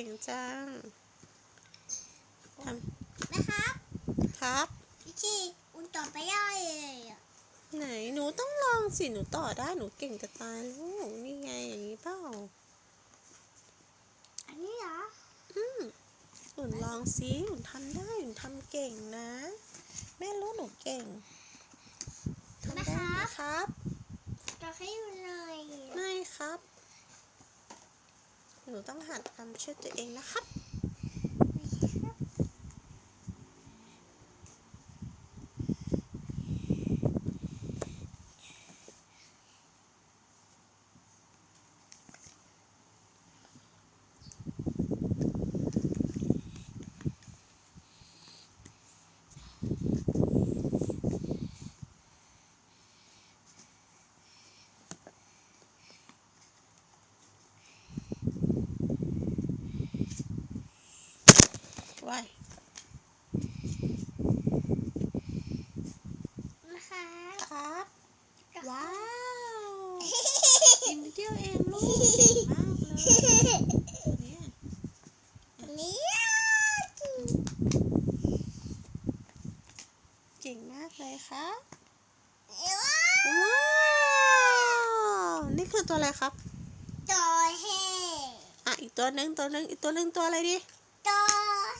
ก่งจังทนะครับำครับพี่ชีอุ่นต่อไปได้เลยอะไหนหนูต้องลองสิหนูต่อได้หนูเก่งจะตายลูกนี่ไงอย่างนี้เปล่าอันนี้เหรออืมอุ่นลองสิอุ่นทำได้อุ่นทำเก่งนะ แม่รู้หนูเก่งทำได้ไหมครับต่อให้อยู่เลยไม่ครับ หนูต้องหัดทำช่วยตัวเองนะครับ ว้ายนะคะครับ ว้าวกินนิดเดียวเองลูกเก่งมากเลยตัวเนี้ยอันนี้เก่งมากเลยครับว้าว้าวนี่คือตัวอะไรครับต่อให้อะอีกตัวหนึ่งตัวหนึ่งอีกตัวหนึ่งตัวอะไรดี ต่อ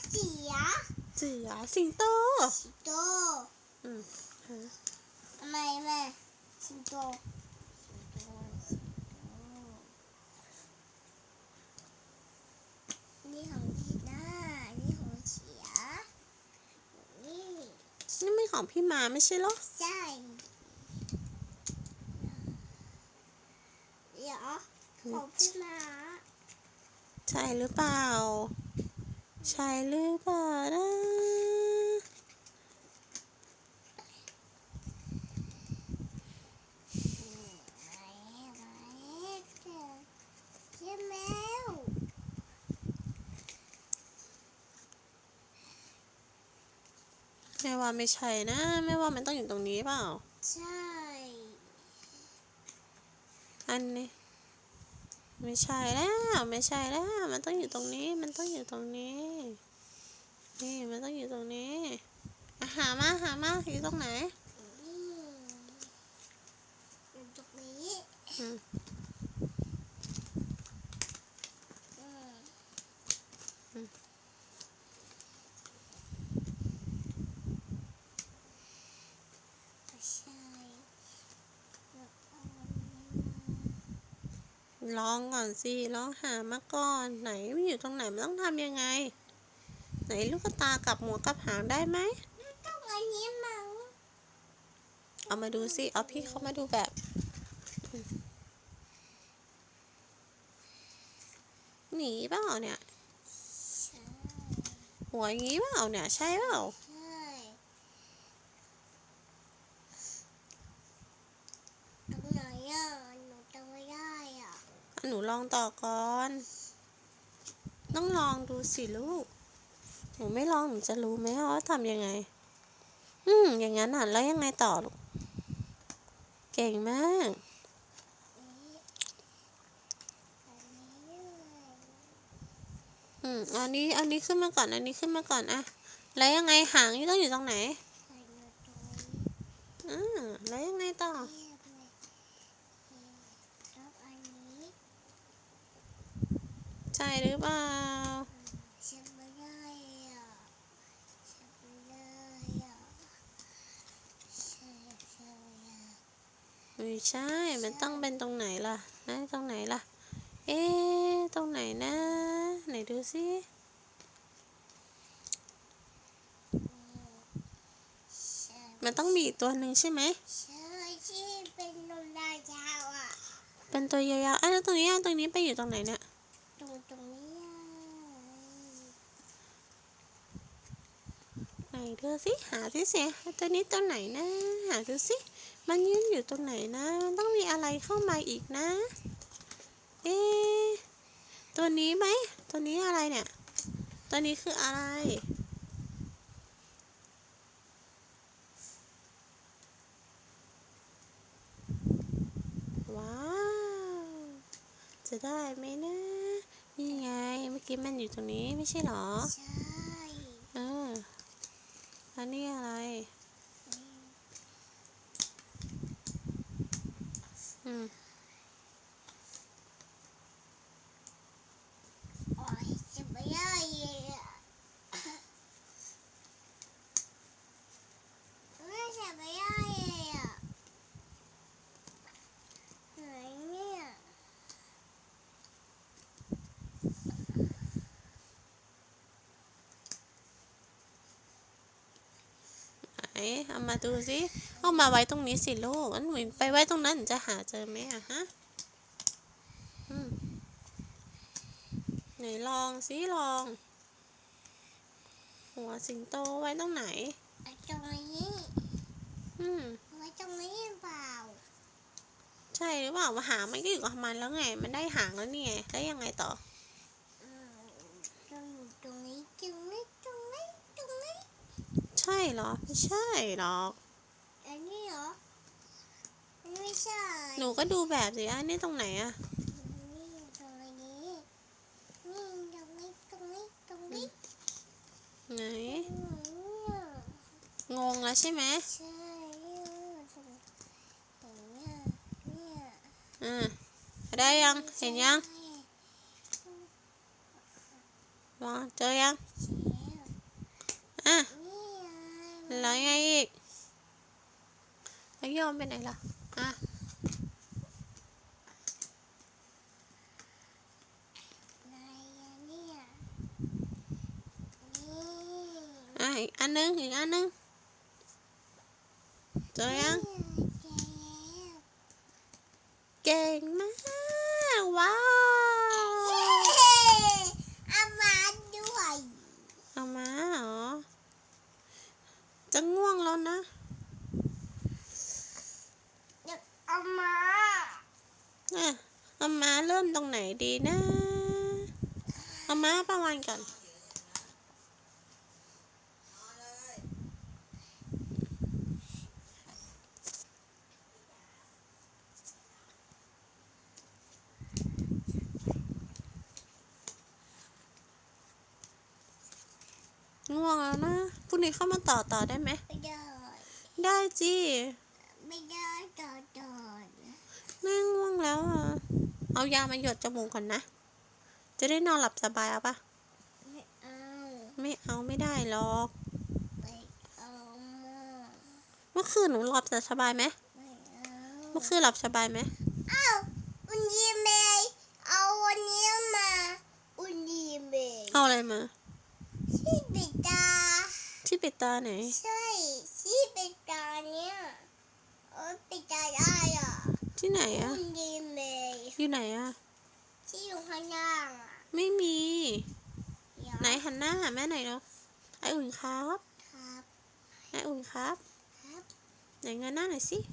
เสียเสือสิงโตสิงโตอืมฮะทำไมแม่สิงโตสิงโตสิงโตนี่ของพี่ด้านี่ของเสียนี่นี่ไม่ของพี่มาไม่ใช่เหรอใช่เดี๋ยวของพี่มา ใช่หรือเปล่า ใช่หรือเปล่านะใช่แมวแม่ว่าไม่ใช่นะแม่ว่ามันต้องอยู่ตรงนี้เปล่า ใช่ อันนี้ ไม่ใช่แล้วไม่ใช่แล้ว มันต้องอยู่ตรงนี้ มันต้องอยู่ตรงนี้ นี่มันต้องอยู่ตรงนี้อะหามาหามาอยู่ตรงไหนนี่อยู่ตรงนี้ อืม อืม อืม ไม่ใช่แล้วเอาอัน ลองก่อนสิลองหามาก่อน ไหนมันอยู่ตรงไหนมันต้องทำยังไง ไหนลูกตากับหัวกกับหางได้ไหมต้องอันนี้มั้งเอามาดูสิเอาพี่เขามาดูแบบหนีเปล่าเนี่ยหัวอย่างงี้เปล่าเนี่ยใช่เปล่า ใช่ตรงไหนอะหนูจำไม่ได้อะ อะ หนูลองต่อก่อน ต้องลองดูสิลูกหนูไม่ลองหนูจะรู้ไหมว่าทำยังไง อืม อย่างนั้นอะแล้วยังไงต่อลูก เก่งมาก อืมเอาอันนี้ อันนี้ขึ้นมาก่อน อันนี้ขึ้นมาก่อนอะแล้วยังไงหางนี่ต้องอยู่ตรงไหนอยู่ตรงนี้อ่าแล้วยังไงต่อ เรียบเลยแล้วอันนี้ ใช่หรือเปล่าฉันไม่ได้อะฉันไม่ได้อะใช่ใช่อะไม่ใช่ มันต้องเป็นตรงไหนล่ะนะตรงไหนล่ะ เอ๊ะตรงไหนนะ ไหนดูสิใช่มันต้องมีอีกตัวหนึ่งใช่ไหมใช่ที่เป็นนมดายาวอะ เป็นตัวยาวๆอะแล้วตรงนี้อะตรงนี้ไปอยู่ตรงไหนเนี่ย ตรงตรงนี้อะ ไหนดูสิหาสิเสียตัวนี้ตัวไหนนะ หาดูสิ มันยืนอยู่ตรงไหนนะมันต้องมีอะไรเข้ามาอีกนะ เอ๊ะตัวนี้ไหม ตัวนี้อะไรเนี่ย ตัวนี้คืออะไร ว้าว จะได้ไหมนะ นี่ไง เมื่อกี้มันอยู่ตรงนี้ไม่ใช่เหรอ ใช่เออ แล้วนี่อะไร อืม โอ้ยฉันไม่ได้อะแม่ฉันไม่ได้อะไหนเนี่ย ไหน เอามาดูสิเอามาไว้ตรงนี้สิลูกอันหนูไปไว้ตรงนั้นหนูจะหาเจอไหมอะฮะอืมไหนลองสิลอง หัวสิงโตไว้ตรงไหนไอ้ตรงนี้อืมไว้ตรงนี้เปล่า ใช่หรือเปล่ามาหางมันก็อยู่กับมันแล้วไง มันได้หางแล้วนี่ไงแล้วยังไงต่ออืมตรงตรงนี้ตรงนี้ตรงนี้ตรงนี้ ใช่เหรอ ไม่ใช่หรอกอันนี้เหรออันนี้ไม่ใช่ หนูก็ดูแบบสิอันนี้ตรงไหนอะนี่ตรงนี้นี่ตรงนี้ตรงนี้ตรงนี้ไหนเนี่ยงงแล้วใช่ไหมใช่เนี่ยตรงเนี่ยเนี่ยอ่าได้ยังเห็นยังใช่มองเจอยัง อะ นี่ไง แล้วไงอีกแล้วโยมไปไหนล่ะอะไหนอะเนี่ยนี่อะอีกอันนึงอีกอันนึงเจอยังเก่งมากว้าวเอามาด้วยเอามาเหรอ จะง่วงแล้วนะเอามาอะเอามาเริ่มตรงไหนดีนะ เอามาประวันก่อน ง่วงแล้วนะพรุ่งนี้ เข้ามาต่อต่อได้ไหม ไม่ได้ได้จีไม่ได้ต่อต่อแม่ง่วงแล้วอะ เอายามาหยดจมูกก่อนนะ จะได้นอนหลับสบายเอาปะไม่เอา ไม่เอาไม่ได้หรอกไปเอามาเมื่อคืนหนูหลับสบายไหมไม่เอาเมื่อคืนหลับสบายไหมเอาอุนยีเมย์เอาวันนี้มาอุนยีเมย์เอาอะไรมาที่ปิดตา ที่ปิดตาไหน ใช่ที่ปิดตาเนี่ยเออปิดตาได้อะที่ไหนอะอุนยีเมย์อยู่ไหนอะที่อยู่ข้างล่างอะไม่มีเดี๋ยวไหนหันหน้าหาแม่หน่อยเนาะไออุ่นครับ ครับไออุ่นครับ ครับไหนเงยหน้าหน่อยสิค